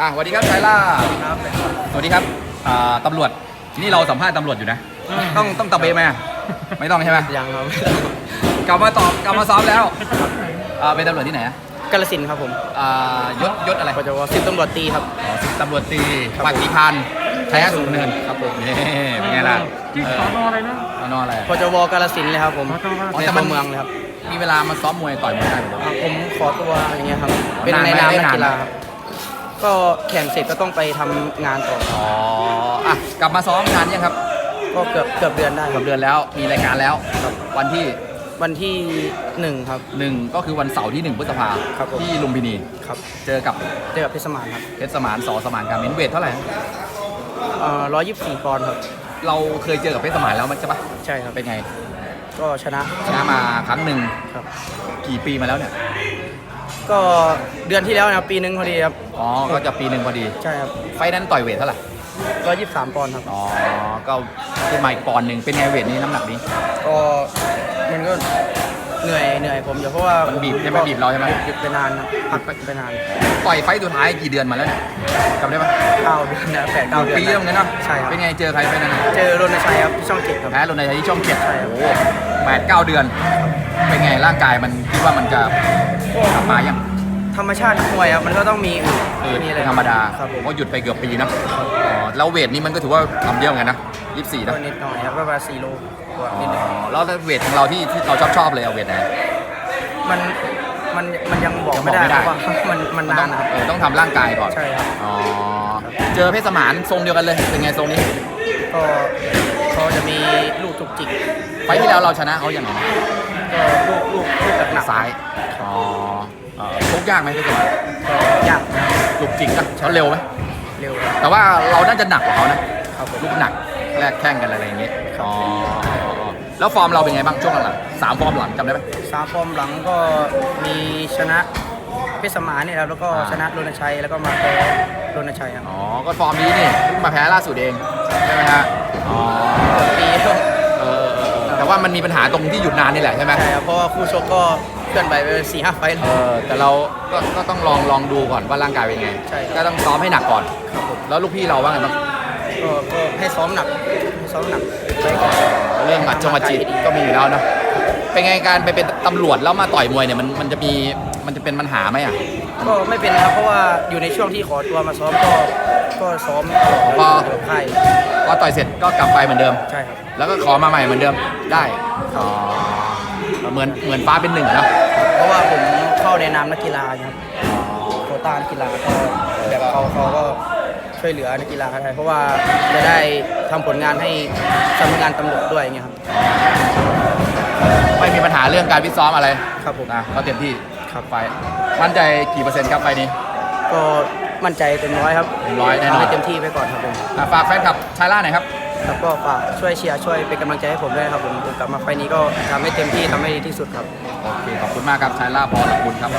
อะสวัสดีครับชายล่าครับสวัสดีครับอ่าตำรวจนี่เราสัมภาษณ์ตำรวจอยู่นะ ต้องต้องตะเบไหมอะไม่ต้องใช่ไหมยังครับ กลับมาตอบกลับมาซ้อมแล้วอ่าเป็นตำรวจที่ไหนอะกาลสินธุ์ครับผมอ่ายศยศอะไรปจวสิบตำรวจตีครับ อ๋อสิบตำรวจตรีครับปฏิพันธ์ชัยสูงเนินครับผมนี่เป็นไงล่ะที่เอสออนออะไรนะสอนออะไรปจวกาลสินธุ์เลยครับผมสอนออ๋อในแต่มัตัวนเมืองเลยครับมีเวลามาซ้อมมวยต่อยมวยได้ไหมอ่าผมขอตัวอย่างเงี้ยครับ เป็นนานไหมในนามได้นักนานกีฬาครับ ก็แข่งเสร็จก็ต้องไปทำงานต่ออ๋ออะกลับมาซ้อมงานยังครับก็เกือบเกือบเดือนได้คเกืรัอบบเดือนแล้วมีรายการแล้ววันที่วันที่หนึ่งครับ หนึ่งก็คือวันเสาร์ที่หนึ่งพฤษภาครับผม ที่ลุมพินีครับเจอกับเจอกับเพชรสมานครับเพชรสมานสอสมานการเมนเวทเท่าไหร่ร้อยยี่สิบสี่ปอนด์ครับ เราเคยเจอกับเพชรสมานแล้วมันใช่ปะใช่ครับเป็นไง ก็ชนะชนะมาครั้งหนึ่งครับ กี่ปีมาแล้วเนี่ย ก็เดือนที่แล้วนะครับปีหนึ่งพอดีครับ อ๋อ ก็จะปีหนึ่งพอดี ใช่ครับไฟล์นั้นต่อยเวทเท่าไหร่ ร้อยยี่สิบสามปอนด์ครับ อ๋อ ก็ขึ้นมาอีกปอนด์หนึ่งเป็นไงเวทนี้น้ำหนักนี้ ก็มันก็ เหนื่อยเหนื่อยผมอยู่เพราะว่ามันบีบใช่ไหมบีบเราใช่ไหม หยุดไปนานครับพักไปนานต่อยไฟล์สุดท้ายกี่เดือนมาแล้วเนี่ยจำได้ปะเก้าเดือนนะแปดเก้าเดือนปีแล้วเหมือนกันเนาะใช่ครับเป็นไงเจอใครไปนั้นเจอรณชัยครับที่ช่องเจ็ดครับ แพ้ลงในที่ช่องเจ็ดใช่ครับ โอ้โหแปดเก้าเดือน เป็นไงร่างกายมันคิดว่ามันจะกลับมายังธรรมชาตินักมวยครับมันก็ต้องมีเออมีอะไรเป็นธรรมดาครับผมเพราะหยุดไปเกือบปีนะอ๋อแล้วเวทนี้มันก็ถือว่าทำเยอะเหมือนกันนะยี่สิบสี่ก็นะนิดหน่อยครับประมาณสี่โลกว่าอ๋อนิดหน่อย แล้วเวทของเราที่ที่เราชอบชอบเลยเอาเวทไหน มันมันมันยังบอกยังไม่บอกได้ไม่ได้เพราะว่ามันมันมันต้นาอนงนะครับ เออต้องทำร่างกายก่อนใช่ครับ อ๋อเจอเพชรสมานทรงเดียวกันเลยเป็นไงทรงนี้ ก็เขาจะมีลูกจุกจิกไฟล์ที่แล้วเราชนะเขาอย่างไรนะก็ลูกลูกลูกหนักๆซ้ายอ๋อเอ่อชกยากไหมเพชรสมานก็ยากนะจุกจิกนะเขาเร็วไหมเร็วครับแต่ว่าเราน่าจะหนักกว่าเขานะ ครับผมลูกหนักแลกแข่งกันอะไรอย่างเงี้ยอ๋อ แล้วฟอร์มเราเป็นไงบ้างช่วงหลังๆสามฟอร์มหลังจำได้ไหมสามฟอร์มหลังก็มีชนะเพชรสมานเนี่ยครับแล้วก็อ่าชนะรณชัยแล้วก็มาแพ้รณชัยครับอ๋อก็ฟอร์มนี้นี่เพิ่งมาแพ้ล่าสุดเองใช่ไหมฮะอ๋อปีก็เออเออเออแต่ว่ามันมีปัญหาตรงที่หยุดนานนี่แหละใช่ไหมใช่ครับเพราะว่าคู่ชกก็เคลื่อนไปไปสี่ห้าไฟล์เออแต่เราก็ก็ต้องลองลองดูก่อนว่าร่างกายเป็นไงใช่ครับก็ต้องซ้อมให้หนักก่อนครับผมแล้วลูกพี่เราว่าไงบ้างก็ก็ให้ซ้อมหนักให้ซ้อมหนักไปก่อน เรื่องอัดจงอัดจีดก็มีอยู่แล้วเนาะเป็นไงการไปเป็นตำรวจแล้วมาต่อยมวยเนี่ยมันมันจะมีมันจะเป็นปัญหาไหมอะก็ไม่เป็นนะครับเพราะว่าอยู่ในช่วงที่ขอตัวมาซ้อมก็ก็ซ้อมพอกับค่ายพอต่อยเสร็จก็กลับไปเหมือนเดิมใช่ครับแล้วก็ขอมาใหม่เหมือนเดิมได้อ๋อเหมือนเหมือนฟ้าเป็นหนึ่งอะเนาะเพราะว่าผมเข้าในนามนักกีฬาครับโควต้านักกีฬาก็แบบเขาเขาก็ช่วยเหลือนักกีฬาไทยเพราะว่าจะได้ ทำผลงานให้สำนักงานตำรวจด้วยอย่างเงี้ยครับ ไม่มีปัญหาเรื่องการฟิตซ้อมอะไรครับผมนะก็เต็มที่ครับไปมั่นใจกี่เปอร์เซ็นต์ครับไฟล์นี้ ก็มั่นใจเต็มร้อยครับเต็มร้อยแน่นอน ทำให้เต็มที่ไปก่อนครับผมอะฝากแฟนคลับชายล่าหน่อยครับ แล้วก็ฝากช่วยเชียร์ช่วยเป็นกำลังใจให้ผมด้วยครับผมผมกลับมาไฟล์นี้ก็ทำให้เต็มที่ทำให้ดีที่สุดครับ โอเค ขอบคุณมากครับชายล่าพอลบุญครับ